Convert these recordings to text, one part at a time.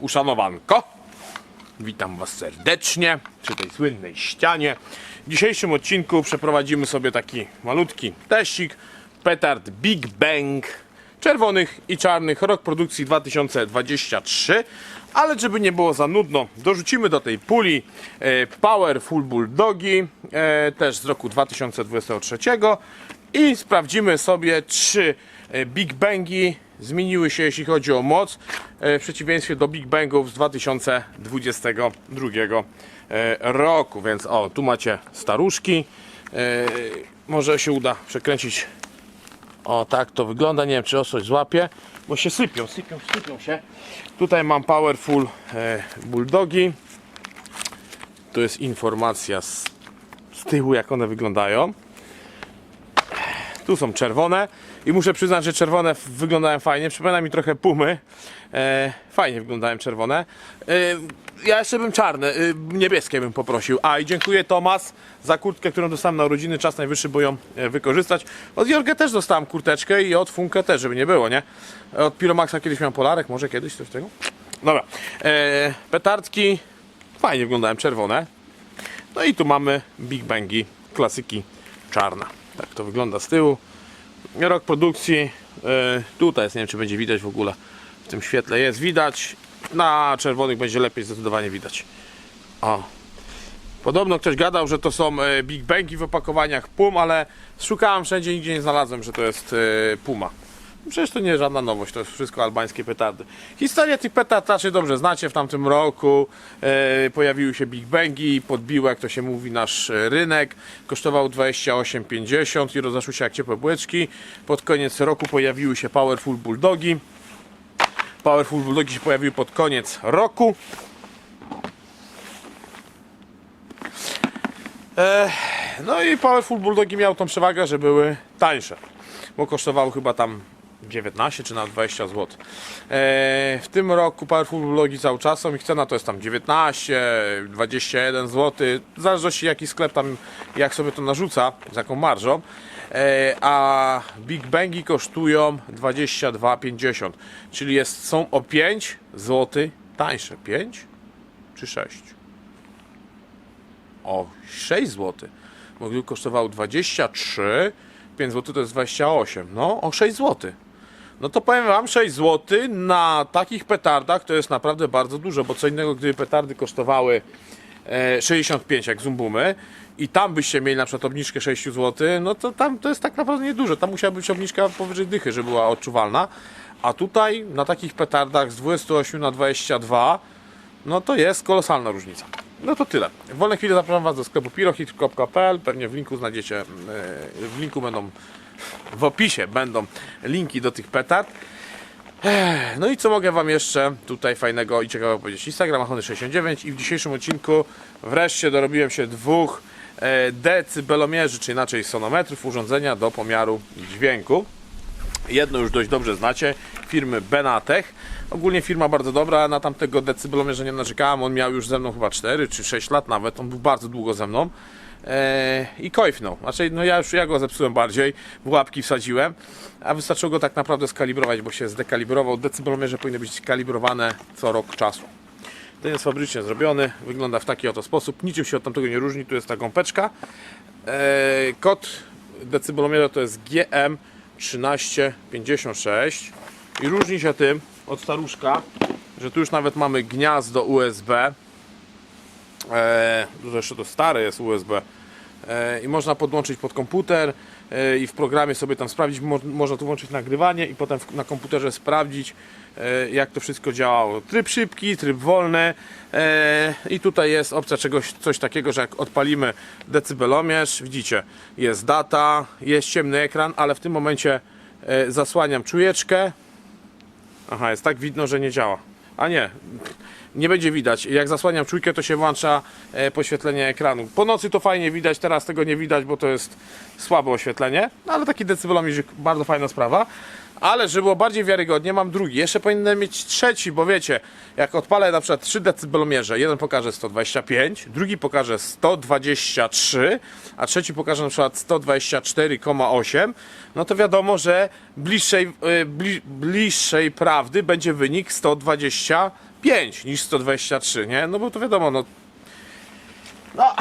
uszanowanko. Witam Was serdecznie przy tej słynnej ścianie. W dzisiejszym odcinku przeprowadzimy sobie taki malutki teścik petard Big Bang czerwonych i czarnych, rok produkcji 2023. Ale żeby nie było za nudno, dorzucimy do tej puli e, Powerful Bulldogi, e, też z roku 2023 i sprawdzimy sobie, czy e, Big Bangi zmieniły się, jeśli chodzi o moc, e, w przeciwieństwie do Big Bangów z 2022 e, roku. Więc o, tu macie staruszki. E, Może się uda przekręcić. O, tak to wygląda. Nie wiem, czy ostrość złapie, bo się sypią, sypią, sypią się. Tutaj mam Powerful Bulldogi. Tu jest informacja z, z tyłu, jak one wyglądają. Tu są czerwone i muszę przyznać, że czerwone wyglądają fajnie. Przypomina mi trochę pumy. E, fajnie wyglądają czerwone. E, ja jeszcze bym czarne, e, niebieskie bym poprosił. A i dziękuję Tomas za kurtkę, którą dostałem na urodziny. Czas najwyższy, bo ją e, wykorzystać. Od Jorge też dostałem kurteczkę i od Funkę też, żeby nie było, nie? Od Piromaxa kiedyś miałem polarek, może kiedyś coś tego? Dobra. E, petardki fajnie wyglądają, czerwone. No i tu mamy Big Bangi, klasyki czarna. Tak to wygląda z tyłu. Rok produkcji. e, tutaj jest, nie wiem czy będzie widać w ogóle. W tym świetle jest widać. Na czerwonych będzie lepiej zdecydowanie widać. O. Podobno ktoś gadał, że to są e, Big Bangi w opakowaniach Pum, ale szukałem wszędzie, nigdzie nie znalazłem, że to jest e, Puma. Przecież to nie żadna nowość, to jest wszystko albańskie petardy. Historię tych petard raczej dobrze znacie. W tamtym roku e, pojawiły się Big Bangi, podbiły, jak to się mówi, nasz e, rynek. Kosztował 28,50 i rozeszły się jak ciepłe błeczki. Pod koniec roku pojawiły się Powerful Bulldogi. Powerful Bulldogi się pojawiły pod koniec roku. E, no i Powerful Bulldogi miał tą przewagę, że były tańsze, bo kosztowały chyba tam 19 czy nawet 20 zł. W tym roku Powerful Bulldogi cały czas są, ich cena to jest tam 19, 21 zł, w zależności jaki sklep tam, jak sobie to narzuca, z jaką marżą. E, a Big Bangi kosztują 22,50, czyli jest, są o 5 zł tańsze. 5 czy 6? o 6 zł. Bo gdyby kosztował 23, 5 zł to jest 28. No, o 6 zł. No to powiem wam, 6 zł na takich petardach to jest naprawdę bardzo dużo, bo co innego gdyby petardy kosztowały e, 65 jak zumbumy i tam byście mieli na przykład obniżkę 6 zł, no to tam to jest tak naprawdę niedużo. Tam musiała być obniżka powyżej dychy, żeby była odczuwalna. A tutaj na takich petardach z 28 na 22 no to jest kolosalna różnica. No to tyle. W wolnej chwili zapraszam Was do sklepu pirohit.pl. Pewnie w linku znajdziecie, e, w linku będą, w opisie będą linki do tych petard. No i co mogę Wam jeszcze tutaj fajnego i ciekawego powiedzieć? Instagram Achony69 i w dzisiejszym odcinku wreszcie dorobiłem się dwóch e, decybelomierzy, czy inaczej sonometrów, urządzenia do pomiaru dźwięku. Jedno już dość dobrze znacie, firmy Benatech. Ogólnie firma bardzo dobra, na tamtego decybelomierza nie narzekałem, on miał już ze mną chyba 4 czy 6 lat nawet, on był bardzo długo ze mną. Eee, I kojfnął. Znaczy, no ja już ja go zepsułem bardziej, w łapki wsadziłem, a wystarczyło go tak naprawdę skalibrować, bo się zdekalibrował. Decybelomierze powinny być kalibrowane co rok czasu. Ten jest fabrycznie zrobiony, wygląda w taki oto sposób, niczym się od tamtego nie różni, tu jest ta gąbeczka. Eee, kod decybelomierza to jest GM1356 i różni się tym od staruszka, że tu już nawet mamy gniazdo USB. Eee, zresztą to stare jest USB. Eee, I można podłączyć pod komputer eee, i w programie sobie tam sprawdzić, mo można tu włączyć nagrywanie i potem na komputerze sprawdzić jak to wszystko działało. Tryb szybki, tryb wolny i tutaj jest opcja czegoś, coś takiego, że jak odpalimy decybelomierz, widzicie, jest data, jest ciemny ekran, ale w tym momencie zasłaniam czujeczkę, Aha, jest tak widno, że nie działa. A nie, nie będzie widać. Jak zasłaniam czujkę, to się włącza e, poświetlenie ekranu. Po nocy to fajnie widać, teraz tego nie widać, bo to jest słabe oświetlenie. No ale taki decybelomierz, bardzo fajna sprawa. Ale żeby było bardziej wiarygodnie, mam drugi. Jeszcze powinienem mieć trzeci, bo wiecie, jak odpalę na przykład 3 decybelomierze, jeden pokaże 125, drugi pokaże 123, a trzeci pokaże na przykład 124,8, no to wiadomo, że bliższej, y, bli, bliższej prawdy będzie wynik 125. 5 niż 123, nie? No bo to wiadomo, no. No,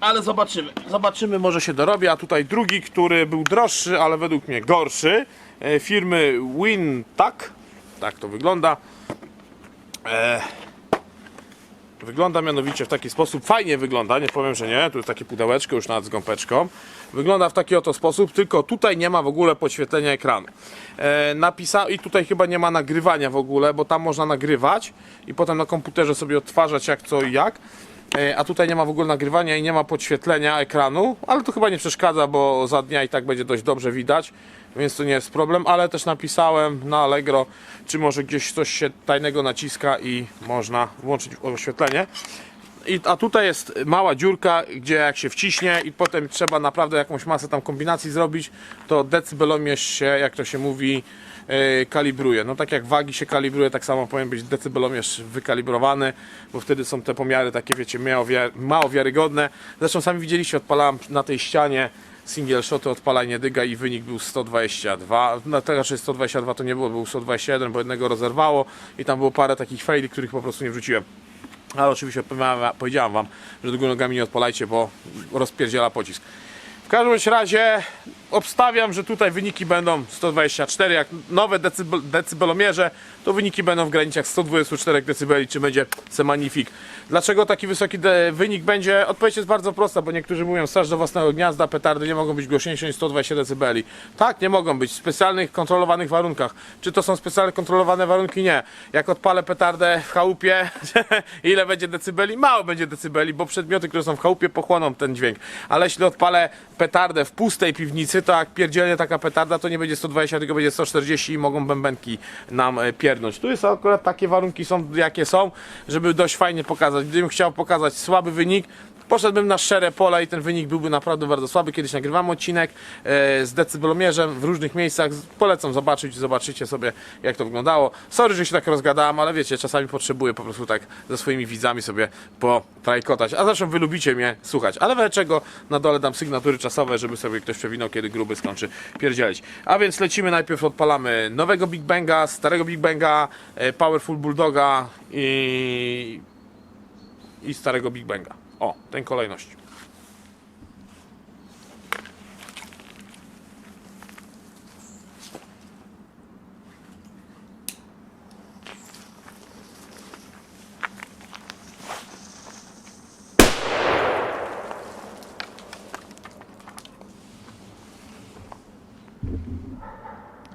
ale zobaczymy. Zobaczymy, może się dorobi. A tutaj drugi, który był droższy, ale według mnie gorszy. E, Firmy Wintak. Tak to wygląda. E, Wygląda mianowicie w taki sposób, fajnie wygląda, nie powiem, że nie, tu jest takie pudełeczko już nawet z gąbeczką. Wygląda w taki oto sposób, tylko tutaj nie ma w ogóle podświetlenia ekranu. E, napisa I tutaj chyba nie ma nagrywania w ogóle, bo tam można nagrywać i potem na komputerze sobie odtwarzać jak co i jak. E, a tutaj nie ma w ogóle nagrywania i nie ma podświetlenia ekranu, ale to chyba nie przeszkadza, bo za dnia i tak będzie dość dobrze widać, więc to nie jest problem, ale też napisałem na Allegro, czy może gdzieś coś się tajnego naciska i można włączyć oświetlenie. I, a tutaj jest mała dziurka, gdzie jak się wciśnie i potem trzeba naprawdę jakąś masę tam kombinacji zrobić, to decybelomierz się, jak to się mówi, kalibruje. No tak jak wagi się kalibruje, tak samo powinien być decybelomierz wykalibrowany, bo wtedy są te pomiary takie, wiecie, mało, wiar- mało wiarygodne. Zresztą sami widzieliście, odpalałem na tej ścianie single shoty odpalanie dyga i wynik był 122. No teraz raczej 122 to nie było, był 121, bo jednego rozerwało i tam było parę takich faili, których po prostu nie wrzuciłem. Ale oczywiście powiedziałem wam, że do góry nogami nie odpalajcie, bo rozpierdziela pocisk. Każdym razie obstawiam, że tutaj wyniki będą 124. Jak nowe decybel, decybelomierze, to wyniki będą w granicach 124 decybeli, czy będzie semanifik. Dlaczego taki wysoki wynik będzie? Odpowiedź jest bardzo prosta, bo niektórzy mówią, straż do własnego gniazda, petardy nie mogą być głośniejsze niż 120 decybeli. Tak, nie mogą być w specjalnych, kontrolowanych warunkach. Czy to są specjalnie kontrolowane warunki? Nie. Jak odpalę petardę w chałupie, ile będzie decybeli? Mało będzie decybeli, bo przedmioty, które są w chałupie pochłoną ten dźwięk. Ale jeśli odpalę petardę w pustej piwnicy, to jak pierdzielnie taka petarda, to nie będzie 120, tylko będzie 140 i mogą bębenki nam e, pierdnąć. Tu jest akurat takie warunki są, jakie są, żeby dość fajnie pokazać. Gdybym chciał pokazać słaby wynik, Poszedłbym na szczere pola i ten wynik byłby naprawdę bardzo słaby. Kiedyś nagrywam odcinek e, z decybelomierzem w różnych miejscach. Polecam zobaczyć, zobaczycie sobie jak to wyglądało. Sorry, że się tak rozgadałem, ale wiecie, czasami potrzebuję po prostu tak ze swoimi widzami sobie potrajkotać. A zresztą wy lubicie mnie słuchać. Ale dlaczego na dole dam sygnatury czasowe, żeby sobie ktoś przewinął, kiedy gruby skończy pierdzielić. A więc lecimy, najpierw odpalamy nowego Big Banga, starego Big Banga, e, Powerful Bulldoga i i starego Big Banga. O, ten kolejności.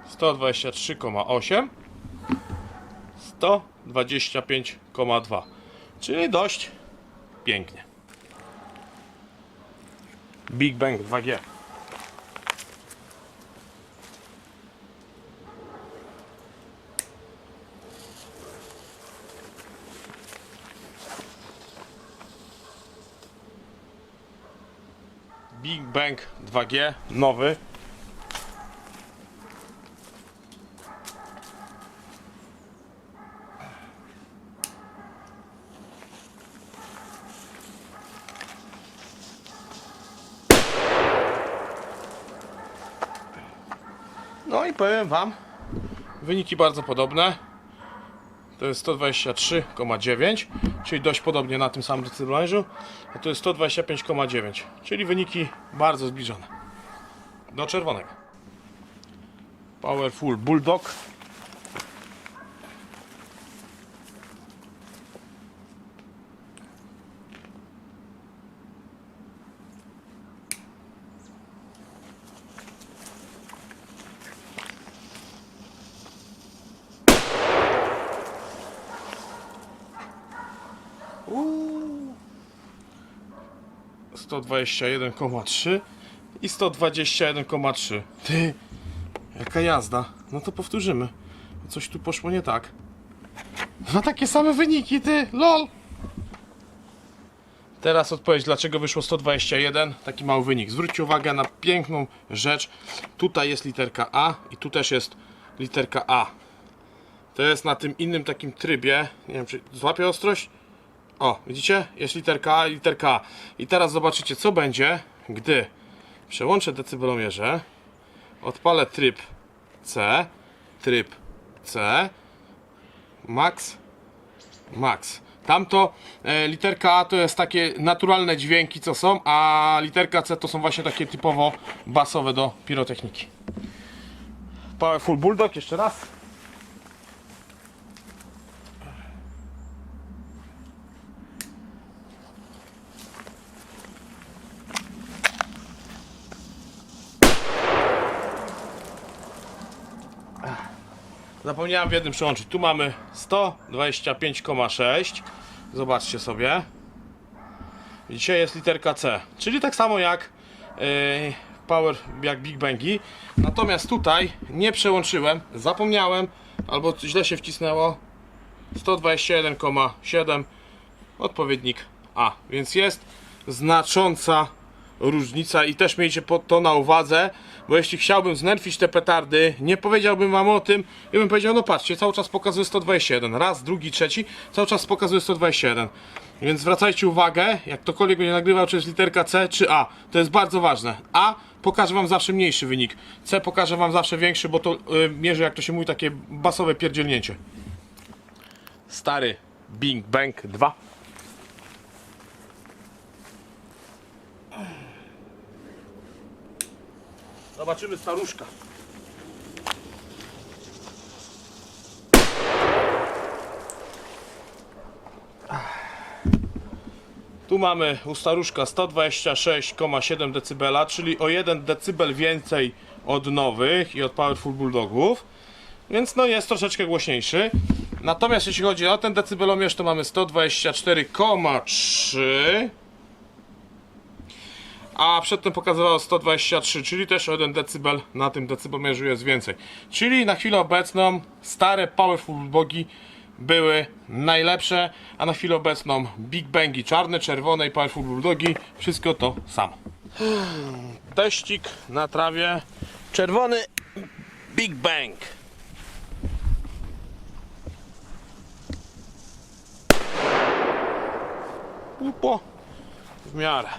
Sto dwadzieścia trzy koma osiem, sto dwadzieścia pięć koma dwa, czyli dość pięknie. Big Bang 2G. Big Bang 2G, nowy. Powiem Wam, wyniki bardzo podobne. To jest 123,9, czyli dość podobnie na tym samym decyblerzu. A to jest 125,9, czyli wyniki bardzo zbliżone. Do czerwonego. Powerful Bulldog. 121,3 i 121,3. Ty, jaka jazda. No to powtórzymy. Coś tu poszło nie tak. No takie same wyniki, ty, lol. Teraz odpowiedź, dlaczego wyszło 121, taki mały wynik. Zwróćcie uwagę na piękną rzecz. Tutaj jest literka A i tu też jest literka A. To jest na tym innym takim trybie. Nie wiem, czy złapie ostrość? O, widzicie? Jest literka literka. I teraz zobaczycie, co będzie, gdy przełączę decybelomierze, odpalę tryb C, tryb C, max Max. Tamto e, literka A to jest takie naturalne dźwięki, co są, a literka C to są właśnie takie typowo basowe do pirotechniki. Powerful Bulldog, jeszcze raz. Zapomniałem w jednym przełączyć. Tu mamy 125,6. Zobaczcie sobie. Dzisiaj jest literka C, czyli tak samo jak yy, Power, jak Big Bangi. Natomiast tutaj nie przełączyłem, zapomniałem, albo źle się wcisnęło. 121,7 odpowiednik A, więc jest znacząca różnica i też miejcie to na uwadze, bo jeśli chciałbym znerfić te petardy, nie powiedziałbym wam o tym i bym powiedział, no patrzcie, cały czas pokazuje 121, raz, drugi, trzeci, cały czas pokazuje 121. Więc zwracajcie uwagę, jak ktokolwiek będzie nagrywał, czy jest literka C, czy A. To jest bardzo ważne. A pokaże wam zawsze mniejszy wynik. C pokaże wam zawsze większy, bo to y, mierzy, jak to się mówi, takie basowe pierdzielnięcie. Stary Bing Bang 2. Zobaczymy staruszka. Tu mamy u staruszka 126,7 dB, czyli o 1 dB więcej od nowych i od Powerful Bulldogów. Więc no jest troszeczkę głośniejszy. Natomiast jeśli chodzi o ten decybelomierz, to mamy 124,3 a przedtem pokazywało 123, czyli też o 1 decybel na tym decybelmierzu jest więcej. Czyli na chwilę obecną stare Powerful Bogi były najlepsze, a na chwilę obecną Big Bangi czarne, czerwone i Powerful Bulldogi wszystko to samo. Teścik na trawie czerwony Big Bang. Upo w miarę.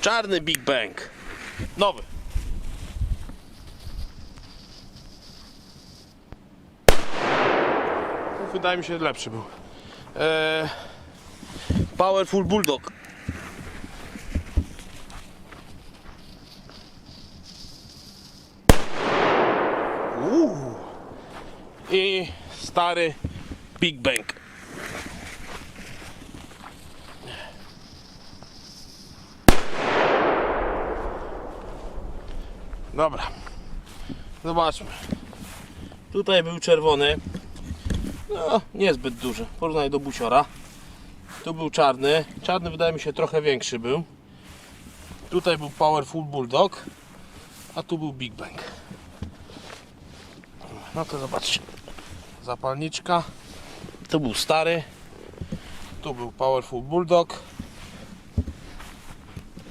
Czarny Big Bang. Nowy. Wydaje mi się, lepszy był. Eee, Powerful Bulldog. Uuu. I stary Big Bang. Dobra. Zobaczmy. Tutaj był czerwony. No, niezbyt duży. Porównaj do buciora. Tu był czarny. Czarny wydaje mi się trochę większy był. Tutaj był Powerful Bulldog. A tu był Big Bang. No to zobaczcie. Zapalniczka. Tu był stary. Tu był Powerful Bulldog.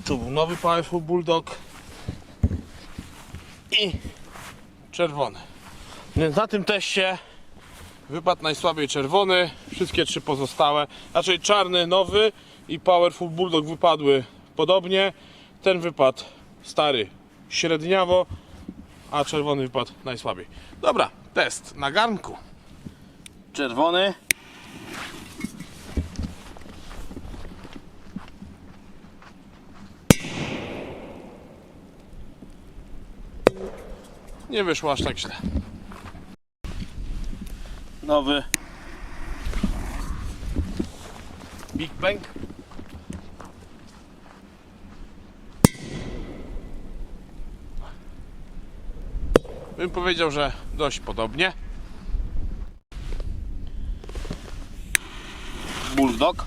Tu był nowy Powerful Bulldog i czerwony. Więc na tym teście wypadł najsłabiej czerwony, wszystkie trzy pozostałe, raczej czarny, nowy i Powerful Bulldog wypadły podobnie. Ten wypadł stary średniawo, a czerwony wypadł najsłabiej. Dobra, test na garnku. Czerwony. Nie wyszło aż tak źle. Nowy Big Bang. Bym powiedział, że dość podobnie. Bulldog.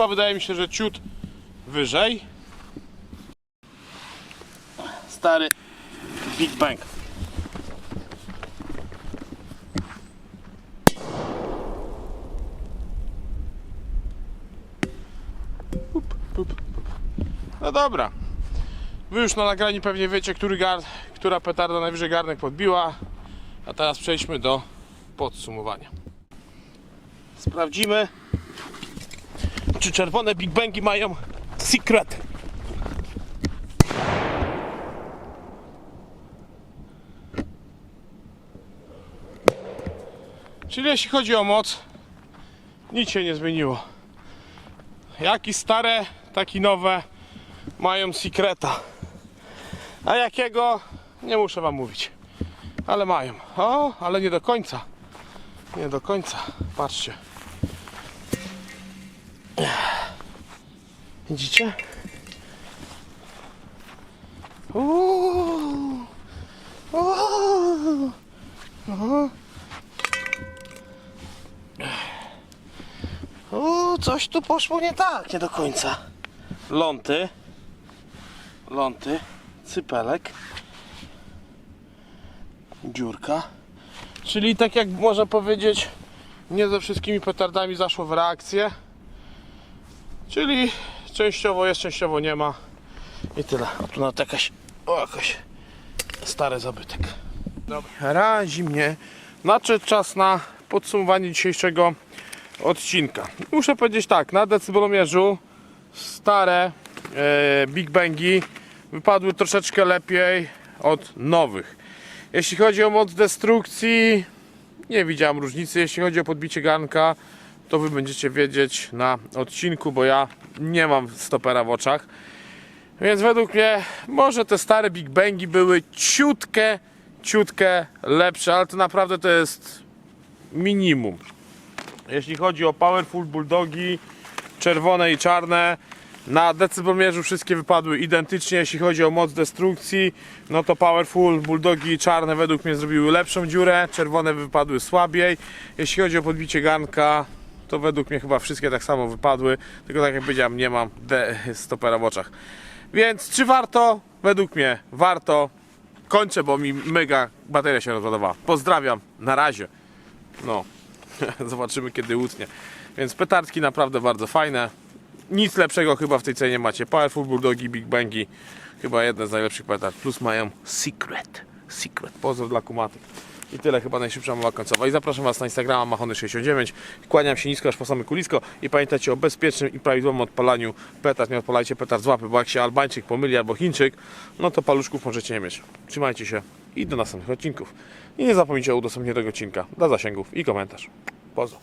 Chyba wydaje mi się, że ciut wyżej. Stary Big Bang. No dobra. Wy już na nagraniu pewnie wiecie, który gar, która petarda najwyżej garnek podbiła. A teraz przejdźmy do podsumowania. Sprawdzimy, czy czerwone Big Bangi mają secret. Czyli jeśli chodzi o moc, nic się nie zmieniło. Jak i stare, tak i nowe mają secreta. A jakiego? Nie muszę wam mówić. Ale mają. O, ale nie do końca. Nie do końca. Patrzcie. Widzicie? Uuu. Uuu. Aha. Uuu, coś tu poszło nie tak, nie do końca. Ląty. Ląty. Cypelek. Dziurka. Czyli tak jak można powiedzieć, nie ze wszystkimi petardami zaszło w reakcję. Czyli częściowo jest, częściowo nie ma. I tyle. Tu nawet jakaś, o jakoś stary zabytek. Dobra. Razi mnie. Nadszedł czas na podsumowanie dzisiejszego odcinka. Muszę powiedzieć tak, na decybelomierzu stare e, Big Bangi wypadły troszeczkę lepiej od nowych. Jeśli chodzi o moc destrukcji, nie widziałem różnicy. Jeśli chodzi o podbicie garnka, to wy będziecie wiedzieć na odcinku, bo ja nie mam stopera w oczach. Więc według mnie może te stare Big Bangi były ciutkę, ciutkę lepsze, ale to naprawdę to jest minimum. Jeśli chodzi o Powerful Bulldogi, czerwone i czarne, na decybelmierzu wszystkie wypadły identycznie. Jeśli chodzi o moc destrukcji, no to Powerful Bulldogi czarne według mnie zrobiły lepszą dziurę, czerwone wypadły słabiej. Jeśli chodzi o podbicie garnka, to według mnie chyba wszystkie tak samo wypadły, tylko tak jak powiedziałem, nie mam stopera w oczach. Więc czy warto? Według mnie warto. Kończę, bo mi mega bateria się rozładowała. Pozdrawiam, na razie. No, zobaczymy kiedy łutnie. Więc petardki naprawdę bardzo fajne. Nic lepszego chyba w tej cenie macie. Powerful Bulldogi, Big Bangi. Chyba jedne z najlepszych petard. Plus mają Secret. Secret. Pozdro dla kumaty. I tyle chyba najszybsza mowa końcowa. I zapraszam Was na Instagrama Machony69. Kłaniam się nisko aż po same kulisko. I pamiętajcie o bezpiecznym i prawidłowym odpalaniu petard. Nie odpalajcie petard z łapy, bo jak się Albańczyk pomyli albo Chińczyk, no to paluszków możecie nie mieć. Trzymajcie się i do następnych odcinków. I nie zapomnijcie o udostępnieniu tego odcinka dla zasięgów i komentarz. Pozdro.